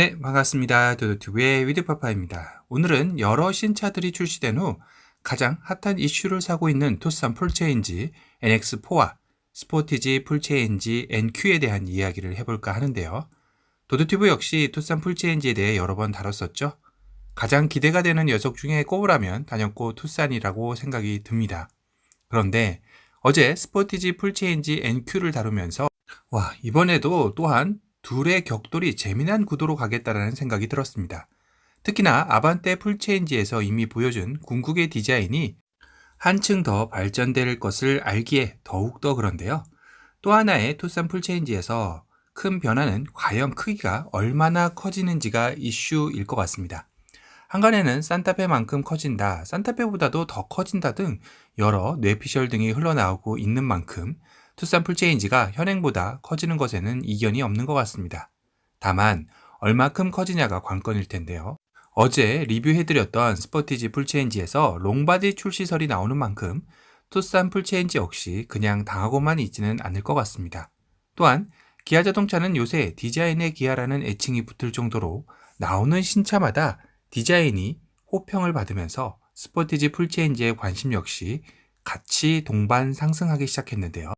네, 반갑습니다. 도도튜브의 위드파파입니다. 오늘은 여러 신차들이 출시된 후 가장 핫한 이슈를 사고 있는 투싼 풀체인지 NX4와 스포티지 풀체인지 NQ에 대한 이야기를 해볼까 하는데요. 도도튜브 역시 투싼 풀체인지에 대해 여러 번 다뤘었죠. 가장 기대가 되는 녀석 중에 꼽으라면 단연코 투싼이라고 생각이 듭니다. 그런데 어제 스포티지 풀체인지 NQ를 다루면서 와, 이번에도 또한 둘의 격돌이 재미난 구도로 가겠다라는 생각이 들었습니다. 특히나 아반떼 풀체인지에서 이미 보여준 궁극의 디자인이 한층 더 발전될 것을 알기에 더욱더 그런데요. 또 하나의 투싼 풀체인지에서 큰 변화는 과연 크기가 얼마나 커지는지가 이슈일 것 같습니다. 한간에는 산타페만큼 커진다, 산타페보다도 더 커진다 등 여러 뇌피셜 등이 흘러나오고 있는 만큼 투싼 풀체인지가 현행보다 커지는 것에는 이견이 없는 것 같습니다. 다만 얼마큼 커지냐가 관건일 텐데요. 어제 리뷰해드렸던 스포티지 풀체인지에서 롱바디 출시설이 나오는 만큼 투싼 풀체인지 역시 그냥 당하고만 있지는 않을 것 같습니다. 또한 기아 자동차는 요새 디자인의 기아라는 애칭이 붙을 정도로 나오는 신차마다 디자인이 호평을 받으면서 스포티지 풀체인지의 관심 역시 같이 동반 상승하기 시작했는데요.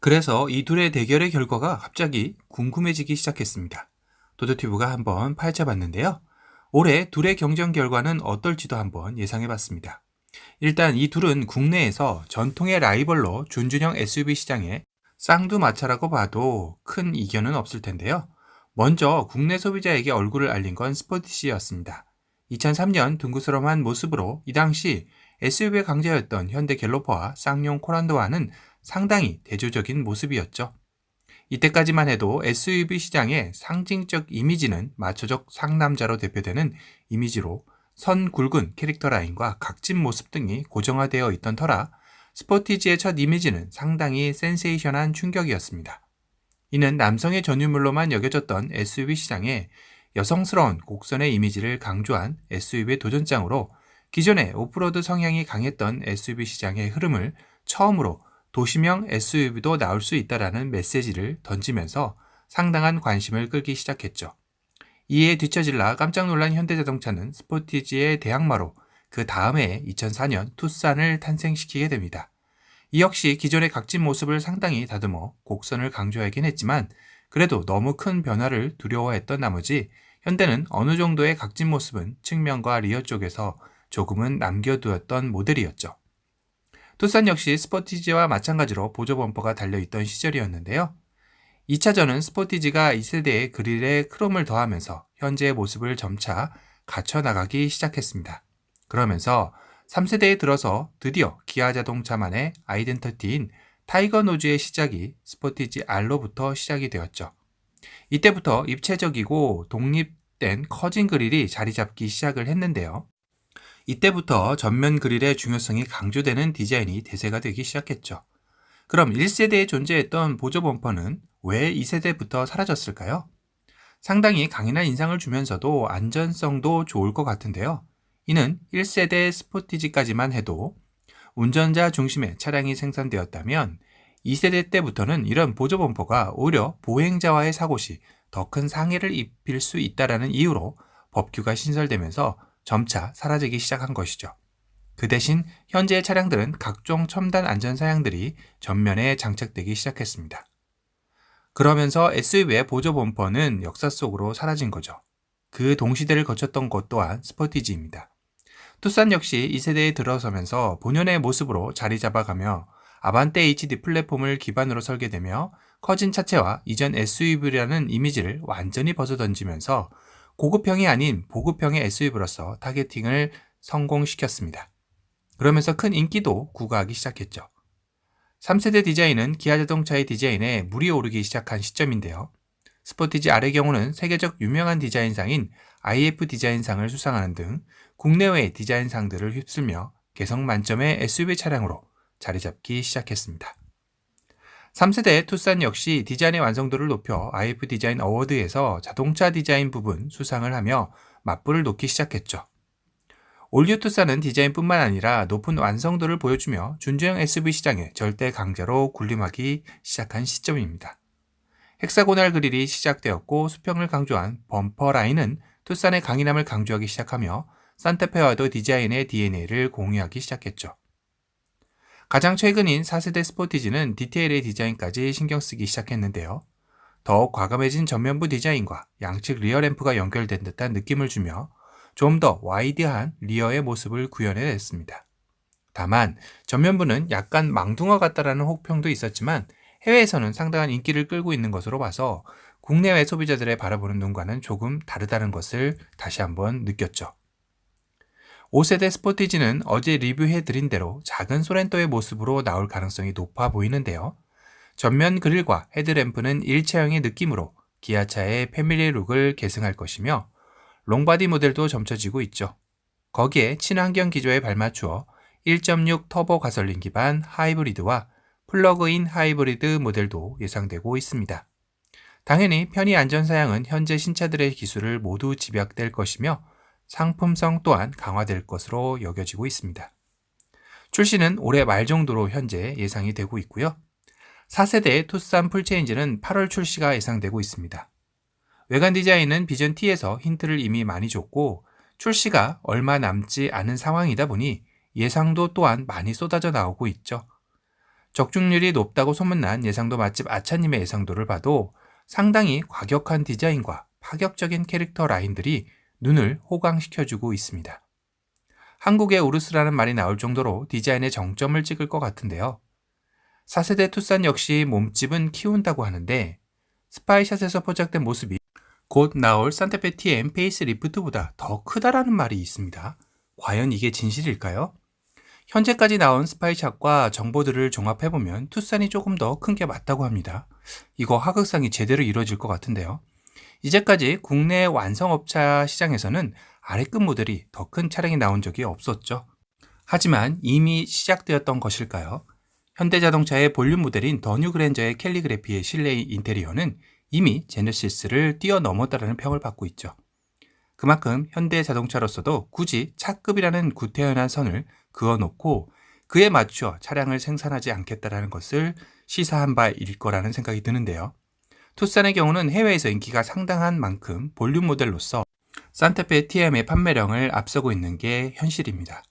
그래서 이 둘의 대결의 결과가 갑자기 궁금해지기 시작했습니다. 도도튜브가 한번 파헤쳐 봤는데요. 올해 둘의 경쟁 결과는 어떨지도 한번 예상해 봤습니다. 일단 이 둘은 국내에서 전통의 라이벌로 준준형 SUV 시장에 쌍두마차라고 봐도 큰 이견은 없을 텐데요. 먼저 국내 소비자에게 얼굴을 알린 건 스포티시였습니다. 2003년 둥그스름한 모습으로 이 당시 SUV의 강자였던 현대 갤로퍼와 쌍용 코란도와는 상당히 대조적인 모습이었죠. 이때까지만 해도 SUV 시장의 상징적 이미지는 마초적 상남자로 대표되는 이미지로 선 굵은 캐릭터 라인과 각진 모습 등이 고정화되어 있던 터라 스포티지의 첫 이미지는 상당히 센세이션한 충격이었습니다. 이는 남성의 전유물로만 여겨졌던 SUV 시장에 여성스러운 곡선의 이미지를 강조한 SUV의 도전장으로 기존의 오프로드 성향이 강했던 SUV 시장의 흐름을 처음으로 도시명 SUV도 나올 수 있다라는 메시지를 던지면서 상당한 관심을 끌기 시작했죠. 이에 뒤처질라 깜짝 놀란 현대자동차는 스포티지의 대항마로 그 다음해 2004년 투싼을 탄생시키게 됩니다. 이 역시 기존의 각진 모습을 상당히 다듬어 곡선을 강조하긴 했지만 그래도 너무 큰 변화를 두려워했던 나머지 현대는 어느 정도의 각진 모습은 측면과 리어 쪽에서 조금은 남겨두었던 모델이었죠. 투싼 역시 스포티지와 마찬가지로 보조 범퍼가 달려있던 시절이었는데요. 2차전은 스포티지가 2세대의 그릴에 크롬을 더하면서 현재의 모습을 점차 갖춰나가기 시작했습니다. 그러면서 3세대에 들어서 드디어 기아 자동차만의 아이덴티티인 타이거 노즈의 시작이 스포티지 R로부터 시작이 되었죠. 이때부터 입체적이고 독립된 커진 그릴이 자리 잡기 시작을 했는데요. 이때부터 전면 그릴의 중요성이 강조되는 디자인이 대세가 되기 시작했죠. 그럼 1세대에 존재했던 보조 범퍼는 왜 2세대부터 사라졌을까요? 상당히 강인한 인상을 주면서도 안전성도 좋을 것 같은데요. 이는 1세대 스포티지까지만 해도 운전자 중심의 차량이 생산되었다면 2세대 때부터는 이런 보조 범퍼가 오히려 보행자와의 사고 시 더 큰 상해를 입힐 수 있다라는 이유로 법규가 신설되면서 점차 사라지기 시작한 것이죠. 그 대신 현재의 차량들은 각종 첨단 안전 사양들이 전면에 장착되기 시작했습니다. 그러면서 SUV의 보조 범퍼는 역사 속으로 사라진 거죠. 그 동시대를 거쳤던 것 또한 스포티지입니다. 투싼 역시 이 세대에 들어서면서 본연의 모습으로 자리 잡아가며 아반떼 HD 플랫폼을 기반으로 설계되며 커진 차체와 이전 SUV라는 이미지를 완전히 벗어던지면서 고급형이 아닌 보급형의 SUV로서 타겟팅을 성공시켰습니다. 그러면서 큰 인기도 구가하기 시작했죠. 3세대 디자인은 기아 자동차의 디자인에 물이 오르기 시작한 시점인데요. 스포티지 R의 경우는 세계적 유명한 디자인상인 IF 디자인상을 수상하는 등 국내외 디자인상들을 휩쓸며 개성 만점의 SUV 차량으로 자리 잡기 시작했습니다. 3세대 투싼 역시 디자인의 완성도를 높여 IF 디자인 어워드에서 자동차 디자인 부분 수상을 하며 맞불을 놓기 시작했죠. 올류 투싼은 디자인뿐만 아니라 높은 완성도를 보여주며 준주형 SUV 시장의 절대 강자로 군림하기 시작한 시점입니다. 헥사고날 그릴이 시작되었고 수평을 강조한 범퍼 라인은 투싼의 강인함을 강조하기 시작하며 산타페와도 디자인의 DNA를 공유하기 시작했죠. 가장 최근인 4세대 스포티지는 디테일의 디자인까지 신경 쓰기 시작했는데요. 더욱 과감해진 전면부 디자인과 양측 리어 램프가 연결된 듯한 느낌을 주며 좀 더 와이드한 리어의 모습을 구현해냈습니다. 다만 전면부는 약간 망둥어 같다라는 혹평도 있었지만 해외에서는 상당한 인기를 끌고 있는 것으로 봐서 국내외 소비자들의 바라보는 눈과는 조금 다르다는 것을 다시 한번 느꼈죠. 5세대 스포티지는 어제 리뷰해드린 대로 작은 소렌토의 모습으로 나올 가능성이 높아 보이는데요. 전면 그릴과 헤드램프는 일체형의 느낌으로 기아차의 패밀리 룩을 계승할 것이며 롱바디 모델도 점쳐지고 있죠. 거기에 친환경 기조에 발맞추어 1.6 터보 가솔린 기반 하이브리드와 플러그인 하이브리드 모델도 예상되고 있습니다. 당연히 편의 안전 사양은 현재 신차들의 기술을 모두 집약될 것이며 상품성 또한 강화될 것으로 여겨지고 있습니다. 출시는 올해 말 정도로 현재 예상이 되고 있고요. 4세대 투싼 풀체인지는 8월 출시가 예상되고 있습니다. 외관 디자인은 비전 T에서 힌트를 이미 많이 줬고 출시가 얼마 남지 않은 상황이다 보니 예상도 또한 많이 쏟아져 나오고 있죠. 적중률이 높다고 소문난 예상도 맛집 아차님의 예상도를 봐도 상당히 과격한 디자인과 파격적인 캐릭터 라인들이 눈을 호강시켜주고 있습니다. 한국의 우르스라는 말이 나올 정도로 디자인의 정점을 찍을 것 같은데요. 4세대 투싼 역시 몸집은 키운다고 하는데 스파이샷에서 포착된 모습이 곧 나올 산타페 TM 페이스 리프트보다 더 크다라는 말이 있습니다. 과연 이게 진실일까요? 현재까지 나온 스파이샷과 정보들을 종합해보면 투싼이 조금 더 큰 게 맞다고 합니다. 이거 하극상이 제대로 이루어질 것 같은데요. 이제까지 국내 완성업차 시장에서는 아래급 모델이 더 큰 차량이 나온 적이 없었죠. 하지만 이미 시작되었던 것일까요? 현대자동차의 볼륨 모델인 더뉴 그랜저의 캘리그래피의 실내 인테리어는 이미 제네시스를 뛰어넘었다는 평을 받고 있죠. 그만큼 현대자동차로서도 굳이 차급이라는 구태연한 선을 그어놓고 그에 맞추어 차량을 생산하지 않겠다라는 것을 시사한 바일 거라는 생각이 드는데요. 투싼의 경우는 해외에서 인기가 상당한 만큼 볼륨 모델로서 산타페 TM의 판매량을 앞서고 있는 게 현실입니다.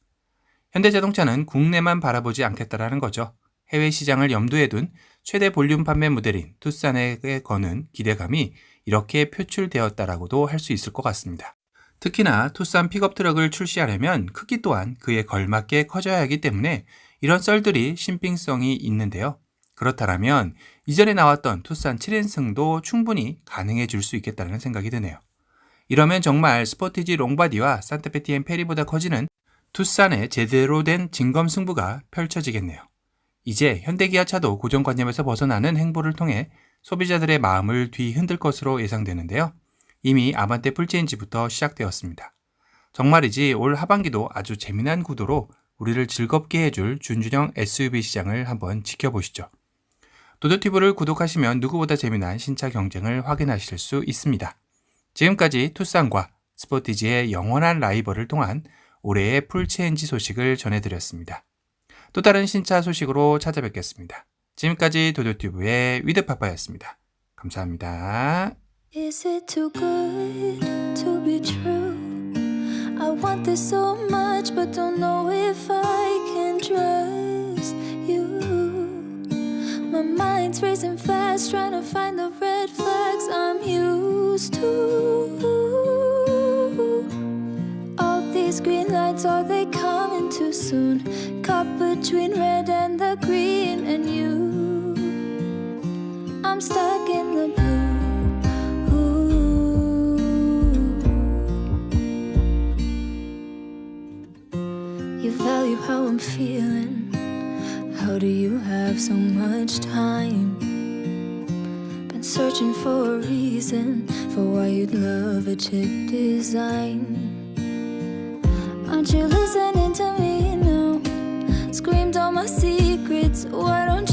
현대자동차는 국내만 바라보지 않겠다라는 거죠. 해외 시장을 염두에 둔 최대 볼륨 판매 모델인 투싼에게 거는 기대감이 이렇게 표출되었다라고도 할 수 있을 것 같습니다. 특히나 투싼 픽업 트럭을 출시하려면 크기 또한 그에 걸맞게 커져야 하기 때문에 이런 썰들이 신빙성이 있는데요. 그렇다면 이전에 나왔던 투싼 7인승도 충분히 가능해 줄수 있겠다는 생각이 드네요. 이러면 정말 스포티지 롱바디와 산타페 TM 페리보다 커지는 투싼의 제대로 된 진검 승부가 펼쳐지겠네요. 이제 현대기아차도 고정관념에서 벗어나는 행보를 통해 소비자들의 마음을 뒤흔들 것으로 예상되는데요. 이미 아반떼 풀체인지부터 시작되었습니다. 정말이지 올 하반기도 아주 재미난 구도로 우리를 즐겁게 해줄 준준형 SUV 시장을 한번 지켜보시죠. 도도티브를 구독하시면 누구보다 재미난 신차 경쟁을 확인하실 수 있습니다. 지금까지 투싼과 스포티지의 영원한 라이벌을 통한 올해의 풀체인지 소식을 전해드렸습니다. 또 다른 신차 소식으로 찾아뵙겠습니다. 지금까지 도도튜브의 위드파파였습니다. 감사합니다. Is it too good to be true? I want this so much, but don't know if I can trust. My mind's racing fast, trying to find the red flags I'm used to. All these green lights, are they coming too soon? Caught between red and the green, searching for a reason for why you'd love a chick design. Aren't you listening to me now? Screamed all my secrets. Why don't